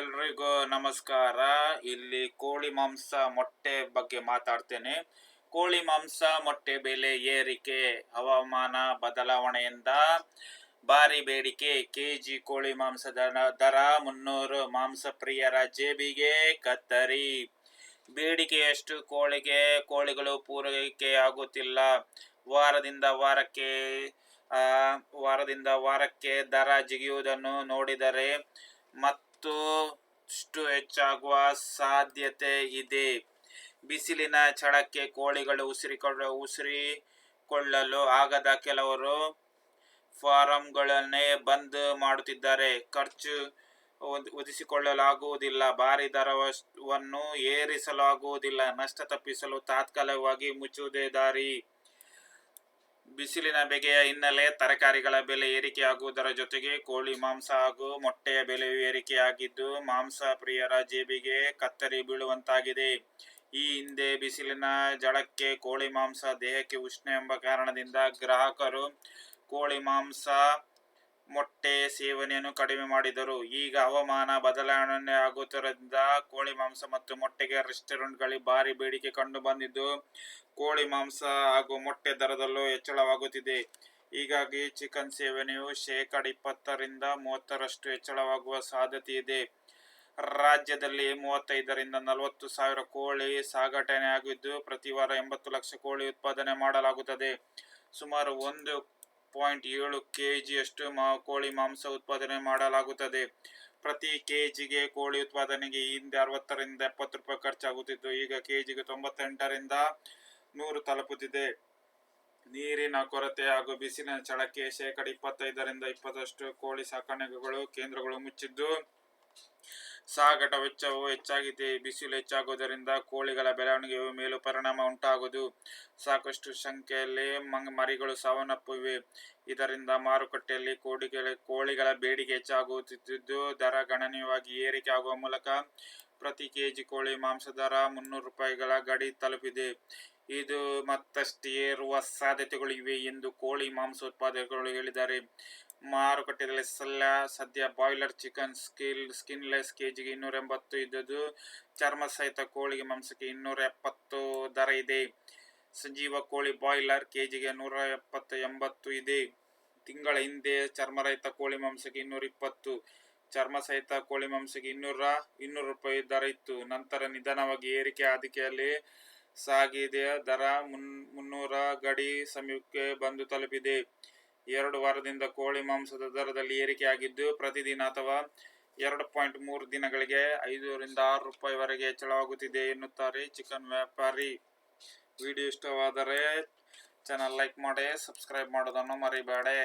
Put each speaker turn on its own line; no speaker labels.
ಎಲ್ರಿಗೂ ನಮಸ್ಕಾರ. ಇಲ್ಲಿ ಕೋಳಿ ಮಾಂಸ ಮೊಟ್ಟೆ ಬಗ್ಗೆ ಮಾತಾಡ್ತೇನೆ. ಕೋಳಿ ಮಾಂಸ, ಮೊಟ್ಟೆ ಬೆಲೆ ಏರಿಕೆ, ಹವಾಮಾನ ಬದಲಾವಣೆಯಿಂದ ಭಾರಿ ಬೇಡಿಕೆ. ಕೆಜಿ ಕೋಳಿ ಮಾಂಸದ ದರ ಮುನ್ನೂರು. ಮಾಂಸ ಪ್ರಿಯರ ಜೇಬಿಗೆ ಕತ್ತರಿ. ಬೇಡಿಕೆಯಷ್ಟು ಕೋಳಿಗೆ, ಕೋಳಿಗಳು ಪೂರೈಕೆಯಾಗುತ್ತಿಲ್ಲ ವಾರದಿಂದ ವಾರಕ್ಕೆ ವಾರದಿಂದ ವಾರಕ್ಕೆ ದರ ಜಿಗಿಯುವುದನ್ನು ನೋಡಿದರೆ ಮತ್ತು ಇಷ್ಟು ಹೆಚ್ಚಾಗುವ ಸಾಧ್ಯತೆ ಇದೆ. ಬಿಸಿಲಿನ ಛಳಕ್ಕೆ ಕೋಳಿಗಳು ಉಸಿರಿಕೊಳ್ಳ, ಉಸಿರಿಕೊಳ್ಳಲು ಆಗದ ಕೆಲವರು ಫಾರಂಗಳನ್ನೇ ಬಂದ್ ಮಾಡುತ್ತಿದ್ದಾರೆ. ಖರ್ಚು ಒದಿಸಿಕೊಳ್ಳಲಾಗುವುದಿಲ್ಲ. ಭಾರಿ ದರವನ್ನು ಏರಿಸಲಾಗುವುದಿಲ್ಲ. ನಷ್ಟ ತಪ್ಪಿಸಲು ತಾತ್ಕಾಲಿಕವಾಗಿ ಮುಚ್ಚುವುದೇ ದಾರಿ. ಬಿಸಿಲಿನ ಬೆಗೆಯ ಹಿನ್ನೆಲೆ ತರಕಾರಿಗಳ ಬೆಲೆ ಏರಿಕೆಯಾಗುವುದರ ಜೊತೆಗೆ ಕೋಳಿ, ಮಾಂಸ ಹಾಗೂ ಮೊಟ್ಟೆಯ ಬೆಲೆಯೂ ಏರಿಕೆಯಾಗಿದ್ದು, ಮಾಂಸ ಪ್ರಿಯರ ಜೇಬಿಗೆ ಕತ್ತರಿ ಬೀಳುವಂತಾಗಿದೆ. ಈ ಹಿಂದೆ ಬಿಸಿಲಿನ ಜಳಕ್ಕೆ ಕೋಳಿ, ಮಾಂಸ ದೇಹಕ್ಕೆ ಉಷ್ಣ ಎಂಬ ಕಾರಣದಿಂದ ಗ್ರಾಹಕರು ಕೋಳಿ, ಮಾಂಸ ಸೇವನೆಯನ್ನು ಕಡಿಮೆ ಮಾಡಿದರು. ಈಗ ಹವಾಮಾನ ಬದಲಾವಣೆ ಆಗುತ್ತಿರುವುದರಿಂದ ಕೋಳಿ ಮಾಂಸ ಮತ್ತು ಮೊಟ್ಟೆಗೆ ರೆಸ್ಟೋರೆಂಟ್ಗಳಲ್ಲಿ ಭಾರಿ ಬೇಡಿಕೆ ಕಂಡು ಬಂದಿದ್ದು, ಕೋಳಿ ಮಾಂಸ ಹಾಗೂ ಮೊಟ್ಟೆ ದರದಲ್ಲೂ ಹೆಚ್ಚಳವಾಗುತ್ತಿದೆ. ಹೀಗಾಗಿ ಚಿಕನ್ ಸೇವನೆಯು ಶೇಕಡ ಇಪ್ಪತ್ತರಿಂದ ಮೂವತ್ತರಷ್ಟು ಹೆಚ್ಚಳವಾಗುವ ಸಾಧ್ಯತೆ ಇದೆ ರಾಜ್ಯದಲ್ಲಿ ಮೂವತ್ತೈದರಿಂದ ನಲವತ್ತು ಸಾವಿರ ಕೋಳಿ ಸಾಗಾಟನೆಯಾಗಿದ್ದು ಪ್ರತಿ ವಾರ ಎಂಬತ್ತು ಲಕ್ಷ ಕೋಳಿ ಉತ್ಪಾದನೆ ಮಾಡಲಾಗುತ್ತದೆ. ಸುಮಾರು ಒಂದು ಪಾಯಿಂಟ್ ಏಳು ಕೆ ಜಿಯಷ್ಟು ಮಾ ಕೋಳಿ, ಮಾಂಸ ಉತ್ಪಾದನೆ ಮಾಡಲಾಗುತ್ತದೆ. ಪ್ರತಿ ಕೆಜಿಗೆ ಕೋಳಿ ಉತ್ಪಾದನೆಗೆ ಹಿಂದೆ ಅರವತ್ತರಿಂದ ಎಪ್ಪತ್ತು ರೂಪಾಯಿ ಖರ್ಚಾಗುತ್ತಿತ್ತು. ಈಗ ಕೆಜಿಗೆ ತೊಂಬತ್ತೆಂಟರಿಂದ ನೂರು ತಲುಪುತ್ತಿದೆ. ನೀರಿನ ಕೊರತೆ ಹಾಗೂ ಬಿಸಿಲಿನ ಚಳಕ್ಕೆ ಶೇಕಡ ಇಪ್ಪತ್ತೈದರಿಂದ ಇಪ್ಪತ್ತಷ್ಟು ಕೋಳಿ ಸಾಕಾಣಿಕೆಗಳು ಕೇಂದ್ರಗಳು ಮುಚ್ಚಿದ್ದು ಸಾಗಾಟ ವೆಚ್ಚವು ಹೆಚ್ಚಾಗಿದೆ. ಬಿಸಿಲು ಹೆಚ್ಚಾಗುವುದರಿಂದ ಕೋಳಿಗಳ ಬೆಳವಣಿಗೆಯು ಮೇಲೂ ಪರಿಣಾಮ ಉಂಟಾಗುವುದು. ಸಾಕಷ್ಟು ಸಂಖ್ಯೆಯಲ್ಲಿ ಮರಿಗಳು ಸಾವನ್ನಪ್ಪಿವೆ. ಇದರಿಂದ ಮಾರುಕಟ್ಟೆಯಲ್ಲಿ ಕೋಳಿಗಳ ಕೋಳಿಗಳ ಬೇಡಿಕೆ ಹೆಚ್ಚಾಗುತ್ತಿದ್ದು, ದರ ಗಣನೀಯವಾಗಿ ಏರಿಕೆ ಆಗುವ ಮೂಲಕ ಪ್ರತಿ ಕೆಜಿ ಕೋಳಿ ಮಾಂಸ ದರ ಮುನ್ನೂರು ರೂಪಾಯಿಗಳ ಗಡಿ ತಲುಪಿದೆ. ಇದು ಮತ್ತಷ್ಟು ಏರುವ ಸಾಧ್ಯತೆಗಳು ಇವೆ ಎಂದು ಕೋಳಿ ಮಾಂಸ ಉತ್ಪಾದಕರು ಹೇಳಿದ್ದಾರೆ. ಮಾರುಕಟ್ಟೆಯಲ್ಲಿ ಸಲ್ಲ, ಸದ್ಯ ಬಾಯ್ಲರ್ ಚಿಕನ್ ಸ್ಕಿಲ್, ಸ್ಕಿನ್ಲೆಸ್ ಕೆಜಿಗೆ ಇನ್ನೂರ ಎಂಬತ್ತು ಇದ್ದದ್ದು. ಚರ್ಮ ಸಹಿತ ಕೋಳಿಗೆ ಮಾಂಸಕ್ಕೆ ಇನ್ನೂರ ಎಪ್ಪತ್ತು ದರ ಇದೆ. ಸಂಜೀವ ಕೋಳಿ ಬಾಯ್ಲರ್ ಕೆಜಿಗೆ ನೂರ ಎಪ್ಪತ್ತು ಎಂಬತ್ತು ಇದೆ. ತಿಂಗಳ ಹಿಂದೆ ಚರ್ಮರಹಿತ ಕೋಳಿ ಮಾಂಸಕ್ಕೆ ಇನ್ನೂರ ಇಪ್ಪತ್ತು ಚರ್ಮ ಸಹಿತ ಕೋಳಿ ಮಾಂಸಕ್ಕೆ ಇನ್ನೂರ, ಇನ್ನೂರು ರೂಪಾಯಿ ದರ ಇತ್ತು. ನಂತರ ನಿಧಾನವಾಗಿ ಏರಿಕೆ ಆದಿಕೆಯಲ್ಲಿ ಸಾಗಿದೆ ದರ ಮುನ್, ಮುನ್ನೂರ ಗಡಿ ಸಮೀಪಕ್ಕೆ ಬಂದು ತಲುಪಿದೆ. ಎರಡು ವಾರದಿಂದ ಕೋಳಿ ಮಾಂಸದ ದರದಲ್ಲಿ ಏರಿಕೆಯಾಗಿದ್ದು, ಪ್ರತಿದಿನ ಅಥವಾ ಎರಡು ಪಾಯಿಂಟ್ ಮೂರು ದಿನಗಳಿಗೆ ಐದರಿಂದ ಆರು ರೂಪಾಯಿವರೆಗೆ ಹೆಚ್ಚಳವಾಗುತ್ತಿದೆ ಎನ್ನುತ್ತಾರೆ ಚಿಕನ್ ವ್ಯಾಪಾರಿ. ವಿಡಿಯೋ ಇಷ್ಟವಾದರೆ ಚಾನಲ್ ಲೈಕ್ ಮಾಡಿ ಸಬ್ಸ್ಕ್ರೈಬ್ ಮಾಡೋದನ್ನು ಮರಿಬೇಡಿ.